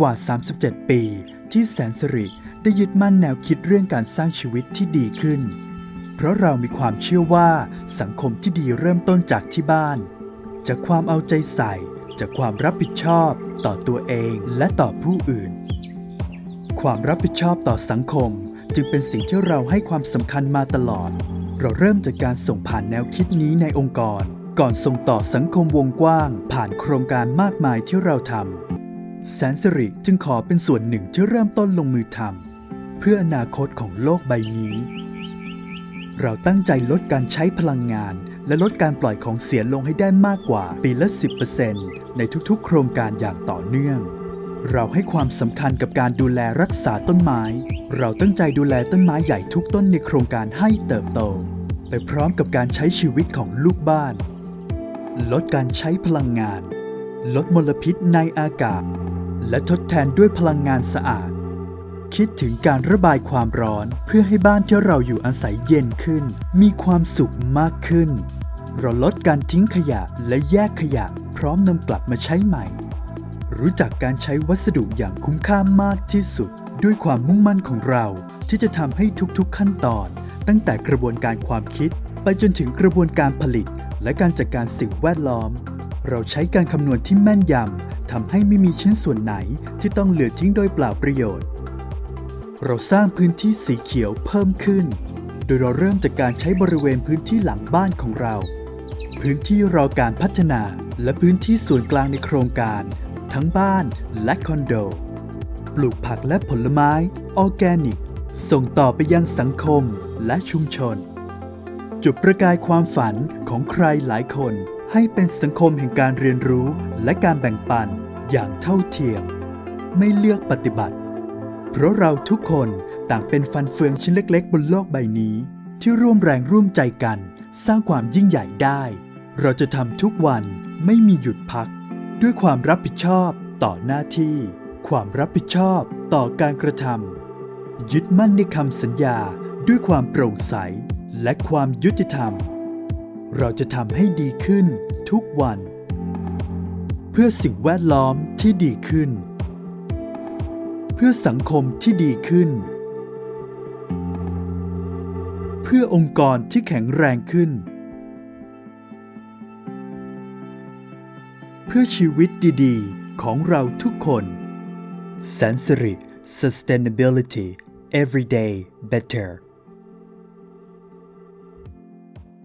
กว่า 37 ปี ที่แสนสิริได้ยึดมั่นแนวคิดเรื่องการสร้างชีวิตที่ดีขึ้น เพราะเรามีความเชื่อว่าสังคมที่ดีเริ่มต้นจากที่บ้าน จากความเอาใจใส่ จากความรับผิดชอบต่อตัวเองและต่อผู้อื่น ความรับผิดชอบต่อสังคมจึงเป็นสิ่งที่เราให้ความสำคัญมาตลอด เราเริ่มจากการส่งผ่านแนวคิดนี้ในองค์กร ก่อนส่งต่อสังคมวงกว้าง ผ่านโครงการมากมายที่เราทำ แสนสิริจึงขอเป็นส่วนหนึ่งที่เริ่มต้นลงมือทำเพื่ออนาคตของโลกใบนี้ เราตั้งใจลดการใช้พลังงาน และลดการปล่อยของเสียลงให้ได้มากกว่าปีละ 10%ในทุกๆ โครงการอย่างต่อเนื่อง เราให้ความสำคัญกับการดูแลรักษาต้นไม้ เราตั้งใจดูแลต้นไม้ใหญ่ทุกต้นในโครงการให้เติบโต ไปพร้อมกับการใช้ชีวิตของลูกบ้าน ลดการใช้พลังงาน ลดมลพิษในอากาศ และทดแทนด้วยพลังงานสะอาด คิดถึงการระบายความร้อนเพื่อให้บ้านที่เราอยู่อาศัยเย็นขึ้น มีความสุขมากขึ้น เราลดการทิ้งขยะและแยกขยะพร้อมนำกลับมาใช้ใหม่ รู้จักการใช้วัสดุอย่างคุ้มค่ามากที่สุด ด้วยความมุ่งมั่นของเราที่จะทำให้ทุกๆขั้นตอน ตั้งแต่กระบวนการความคิด ไปจนถึงกระบวนการผลิต และการจัดการสิ่งแวดล้อม เราใช้การคำนวณที่แม่นยำ ทำให้ไม่มีชิ้นส่วนไหนที่ต้องเหลือทิ้งโดยเปล่าประโยชน์ เราสร้างพื้นที่สีเขียวเพิ่มขึ้น โดยเราเริ่มจากการใช้บริเวณพื้นที่หลังบ้านของเรา พื้นที่รอการพัฒนาและพื้นที่ส่วนกลางในโครงการ ทั้งบ้านและคอนโด ปลูกผักและผลไม้ ออร์แกนิก ส่งต่อไปยังสังคมและชุมชน จุดประกายความฝันของใครหลายคนให้เป็นสังคมแห่งการเรียนรู้และการแบ่งปัน อย่างเท่าเทียม ไม่เลือกปฏิบัติ เพราะเราทุกคนต่างเป็นฟันเฟืองชิ้นเล็ก ๆ บนโลกใบนี้ ที่ร่วมแรงร่วมใจกัน สร้างความยิ่งใหญ่ได้ เราจะทำทุกวันไม่มีหยุดพัก ด้วยความรับผิดชอบต่อหน้าที่ ความรับผิดชอบต่อการกระทำยึดมั่นในคำสัญญาด้วยความโปร่งใสและความยุติธรรม เราจะทำให้ดีขึ้นทุกวัน เพื่อสิ่งแวดล้อมที่ดีขึ้น เพื่อสังคมที่ดีขึ้น เพื่อองค์กรที่แข็งแรงขึ้น เพื่อชีวิตดีๆ ของเราทุกคน Sensory Sustainability Everyday Better